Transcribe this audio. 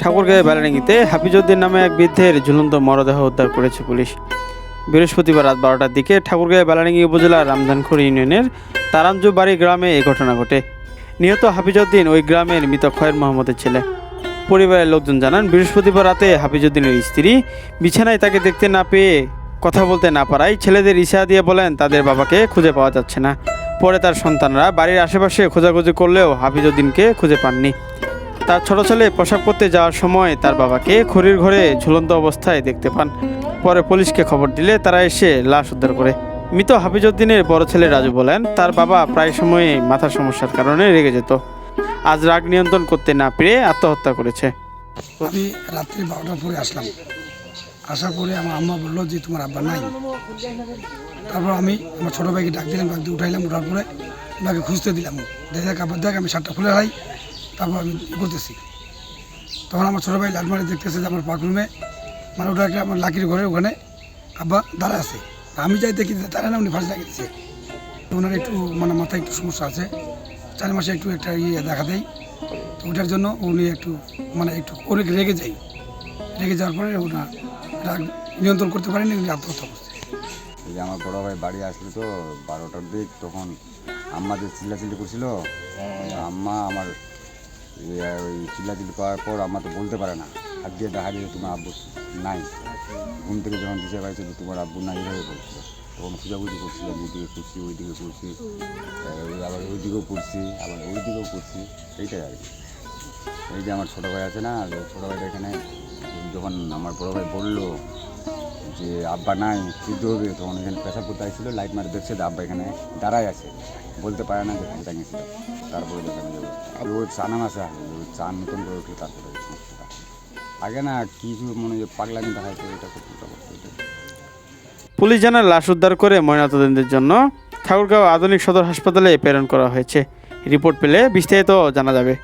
ঠাকুরগাঁও বেলানিংতে হাফিজউদ্দিন নামে এক বৃদ্ধের ঝুলন্ত মরদেহ উদ্ধার করেছে পুলিশ। বৃহস্পতিবার রাত বারোটার দিকে ঠাকুরগাঁও বেলানিঙ্গি উপজেলার রামধানখড়ি ইউনিয়নের তারাঞ্জু বাড়ি গ্রামে এই ঘটনা ঘটে। নিহত হাফিজউদ্দিন ওই গ্রামের মৃত খয়ের মোহাম্মদের ছেলে। পরিবারের লোকজন জানান, বৃহস্পতিবার রাতে হাফিজউদ্দিনের স্ত্রী বিছানায় তাকে দেখতে না পেয়ে কথা বলতে না পারায় ছেলেদের ইশা দিয়ে বলেন, তাদের বাবাকে খুঁজে পাওয়া যাচ্ছে না। পরে তার সন্তানরা বাড়ির আশেপাশে খোঁজাখুঁজি করলেও হাফিজউদ্দিনকে খুঁজে পাননি। তার ছোট ছেলে পোশাক পরতে যাওয়ার সময় তার বাবাকে খড়ির ঘরে ঝুলন্ত অবস্থায় দেখতে পান। পরে পুলিশকে খবর দিলে তারা এসে লাশ উদ্ধার করে। মৃত হাফিজউদ্দিনের বড় ছেলে রাজু বলেন, তার বাবা প্রায় সময়ে মাথার সমস্যার কারণে রেগে যেত। আজ রাগ নিয়ন্ত্রণ করতে না পেরে আত্মহত্যা করেছে। আমি রাত্রি বারোটার পরে আসলাম। আসার পরে আমার আম্মা বলল যে, তোমার আব্বা নাই। তারপর আমি আমার ছোটো ভাইকে ডাক দিলাম, ডাক দিয়ে উঠাইলাম ওঠার পরে ওনাকে খুঁজতে দিলাম। দেখে দেখ, আমি শার্টটা খুলে হাই তারপর আমি করতেছি তখন আমার ছোটো ভাই লালমারি দেখতেছে যে আমার পাকরুমে মানে ওটা একটা আমার লাকির ঘরে ওখানে আব্বা দাঁড়া আছে। আমি যাই দেখি দাঁড়ায় না উনি ফাঁসি লাগিয়েছে। ওনার একটু মানে মাথায় একটু সমস্যা আছে। চার মাসে একটু একটা ইয়ে দেখা দেয়। তো ওটার জন্য উনি একটু মানে একটু অনেক রেগে যাই রেগে যাওয়ার পরে ওনার রাগ নিয়ন্ত্রণ করতে পারেনি উনি আত্মহত্যা করছে। এই যে আমার বড় ভাই বাড়ি আসলো তো বারোটার দিক তখন আম্মা যে চিল্লাচিল্লি করছিল আম্মা আমার ওই চিল্লাচিল্লি করার পর আমার তো বলতে পারে না। হাত দিয়ে দেখা দিয়ে তোমার আব্বু নাই, ঘুম থেকে যখন দিশে পাইছে তোমার আব্বু নাই এভাবে বলছিল। তখন খুঁজাখুঁজি করছিলাম এইদিকে করছি ওইদিকে করছি আবার ওইদিকেও করছি আবার ওইদিকেও করছি এইটাই আর কি। এই যে আমার ছোটো ভাই আছে না ছোটো ভাইটা এখানে, যখন আমার বড় ভাই বলল যে আব্বা নাই সিদ্ধ হবে তখন এখানে পেশা করতে আসছিল, লাইট মারে দেখছে যে আব্বা এখানে দাঁড়াই আছে। বলতে পারে না যে কোনটা গেছিল তারপরে দেখানো যাবে আর ও চানা মাসা ও চান মতন করে উঠল তারপরে আগে না কিছু মনে হয় পাগলামি দেখাইতো এটা করতো পুলিশ জানার লাশ উদ্ধার করে ময়নাতদন্তের জন্য ঠাকুরগাঁও আধুনিক সদর হাসপাতালে প্রেরণ করা হয়েছে। রিপোর্ট পেলে বিস্তারিত জানা যাবে।